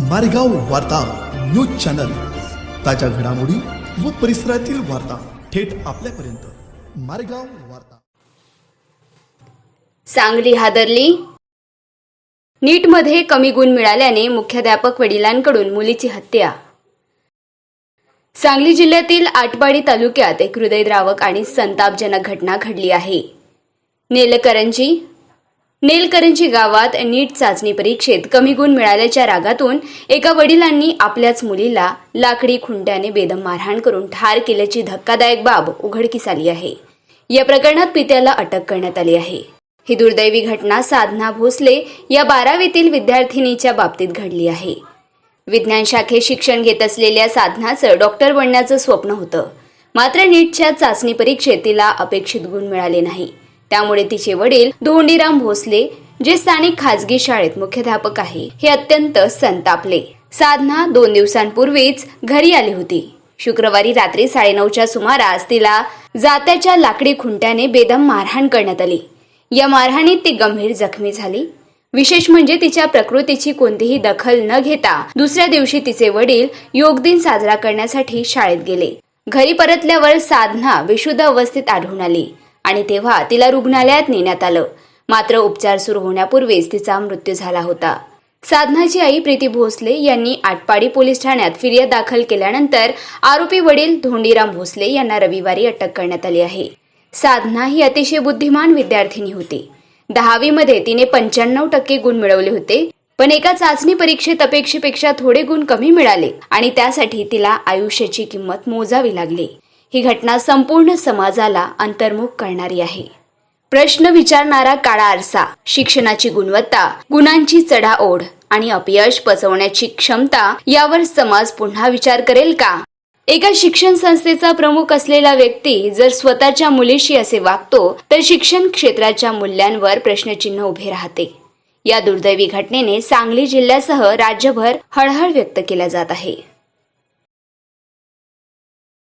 मारेगाव वार्ता news channel. ताज्या घडामोडी व परिसरातील वार्ता थेट आपल्यापर्यंत. मारेगाव वार्ता. सांगली हादरली? नीटमध्ये कमी गुण मिळाल्याने मुख्याध्यापक वडिलांकडून मुलीची हत्या. सांगली जिल्ह्यातील आटपाडी तालुक्यात एक हृदयद्रावक आणि संतापजनक घटना घडली आहे. नेलकरंजी नेलकरंजी गावात नीट चाचणी परीक्षेत कमी गुण मिळाल्याच्या रागातून एका वडिलांनी आपल्याच मुलीला लाकडी खुंट्याने बेदम मारहाण करून ठार केल्याची धक्कादायक बाब उघडकीस आली आहे. या प्रकरणात पित्याला अटक करण्यात आली आहे. ही दुर्दैवी घटना साधना भोसले या बारावीतील विद्यार्थिनीच्या बाबतीत घडली आहे. विज्ञान शाखेत शिक्षण घेत असलेल्या साधनाचं डॉक्टर बनण्याचं स्वप्न होतं. मात्र नीटच्या चाचणी परीक्षेत तिला अपेक्षित गुण मिळाले नाही. त्यामुळे तिचे वडील धोंडीराम भोसले जे स्थानिक खासगी शाळेत मुख्याध्यापक आहे हे अत्यंत संतापले. साधना दोन दिवसांपूर्वीच घरी आली होती. शुक्रवारी रात्री साडेनऊच्या सुमारास तिला जात्याच्या लाकडी खुंट्याने बेदम मारहाण करण्यात आली. या मारहाणीत ती गंभीर जखमी झाली. विशेष म्हणजे तिच्या प्रकृतीची कोणतीही दखल न घेता दुसऱ्या दिवशी तिचे वडील योग दिन साजरा करण्यासाठी शाळेत गेले. घरी परतल्यावर साधना विशुद्ध अवस्थेत आढळून आली. आणि तेव्हा तिला रुग्णालयात नेण्यात आलं. मात्र उपचार सुरू होण्यापूर्वीच तिचा मृत्यू झाला होता. साधनाची आई प्रीती भोसले यांनी आटपाडी पोलीस ठाण्यात फिर्याद दाखल केल्यानंतर आरोपी वडील धोंडीराम भोसले यांना रविवारी अटक करण्यात आली आहे. साधना ही अतिशय बुद्धिमान विद्यार्थिनी होती. दहावीमध्ये तिने पंच्याण्णव टक्के गुण मिळवले होते पण एका चाचणी परीक्षेत अपेक्षेपेक्षा थोडे गुण कमी मिळाले आणि त्यासाठी तिला आयुष्याची किंमत मोजावी लागली. ही घटना संपूर्ण समाजाला अंतर्मुख करणारी आहे. प्रश्न विचारणारा काळा आरसा शिक्षणाची गुणवत्ता गुणांची चढाओढ आणि अपयश पचवण्याची क्षमता यावर समाज पुन्हा विचार करेल का? एका शिक्षण संस्थेचा प्रमुख असलेला व्यक्ती जर स्वतःच्या मुलीशी असे वागतो तर शिक्षण क्षेत्राच्या मूल्यांवर प्रश्नचिन्ह उभे राहते. या दुर्दैवी घटनेने सांगली जिल्ह्यासह राज्यभर हळहळ व्यक्त केला जात आहे.